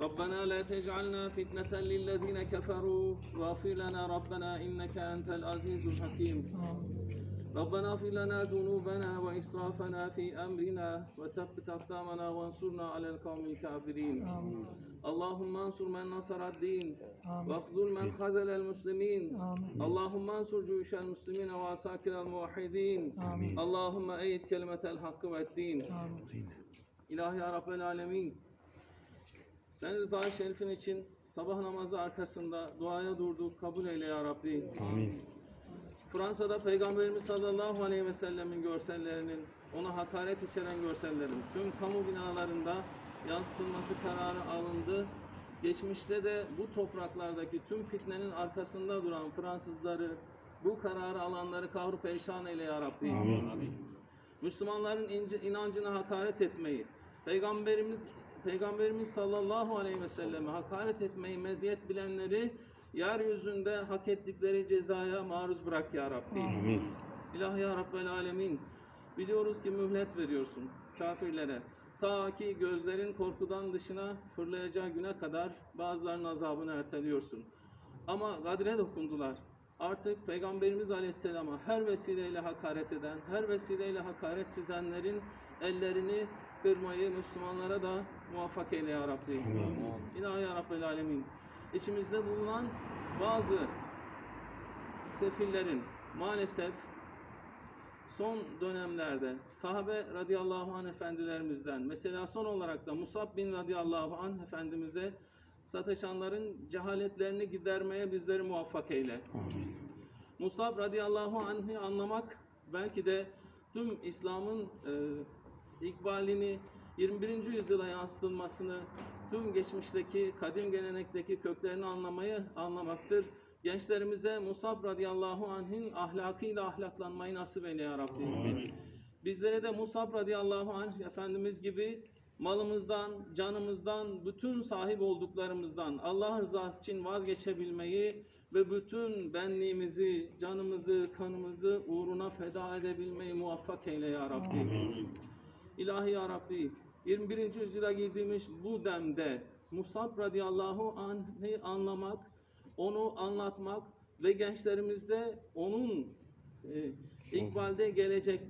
ربنا لا تجعلنا فتنة للذين كفروا واغفر لنا ربنا إنك أنت العزيز الحكيم. ربنا اغفر لنا ذنوبنا وإسرافنا في أمرنا وثبت أقدامنا وانصرنا على القوم الكافرين. اللهم انصر من نصر الدين واخذل من خذل المسلمين. اللهم انصر جيوش المسلمين وعساكر الموحدين. اللهم أيد كلمة الحق والدين. İlahi ya Rabbel Alemin sen rıza şerifin için sabah namazı arkasında duaya durduk. Kabul eyle ya Rabbi. Amin. Fransa'da Peygamberimiz sallallahu aleyhi ve sellemin görsellerinin, ona hakaret içeren görsellerin tüm kamu binalarında yansıtılması kararı alındı. Geçmişte de bu topraklardaki tüm fitnenin arkasında duran Fransızları, bu kararı alanları kahru perişan eyle ya Rabbi. Müslümanların ince, inancına hakaret etmeyi, Peygamberimiz Peygamberimiz sallallahu aleyhi ve selleme hakaret etmeyi meziyet bilenleri yeryüzünde hak ettikleri cezaya maruz bırak ya Rabbi. Amin. İlahi ya Rabbel Alemin. Biliyoruz ki mühlet veriyorsun kafirlere. Ta ki gözlerin korkudan dışına fırlayacağı güne kadar bazılarının azabını erteliyorsun. Ama gadre dokundular. Artık Peygamberimiz Aleyhisselam'a her vesileyle hakaret eden, her vesileyle hakaret çizenlerin ellerini kırmayı Müslümanlara da muvaffak eyle ya Rabbi. İlahi ya Rabbel Alemin. İçimizde bulunan bazı sefillerin maalesef son dönemlerde sahabe radıyallahu anh efendilerimizden mesela son olarak da Musab bin radıyallahu anh efendimize sataşanların cehaletlerini gidermeye bizleri muvaffak eyle. Musab radıyallahu anh'ı anlamak belki de tüm İslam'ın e, ikbalini 21. yüzyıla yansıtılmasını, tüm geçmişteki, kadim gelenekteki köklerini anlamayı anlamaktır. Gençlerimize Musab radıyallahu anh'ın ahlakıyla ahlaklanmayı nasip eyle ya Rabbi. Bizlere de Musab radıyallahu anh Efendimiz gibi malımızdan, canımızdan, bütün sahip olduklarımızdan Allah rızası için vazgeçebilmeyi ve bütün benliğimizi, canımızı, kanımızı uğruna feda edebilmeyi muvaffak eyle ya Rabbi. İlahi ya Rabbi, 21. yüzyıla girdiğimiz bu demde Musab radıyallahu anh'ı anlamak, onu anlatmak ve gençlerimizde onun e, ikbalde gelecekte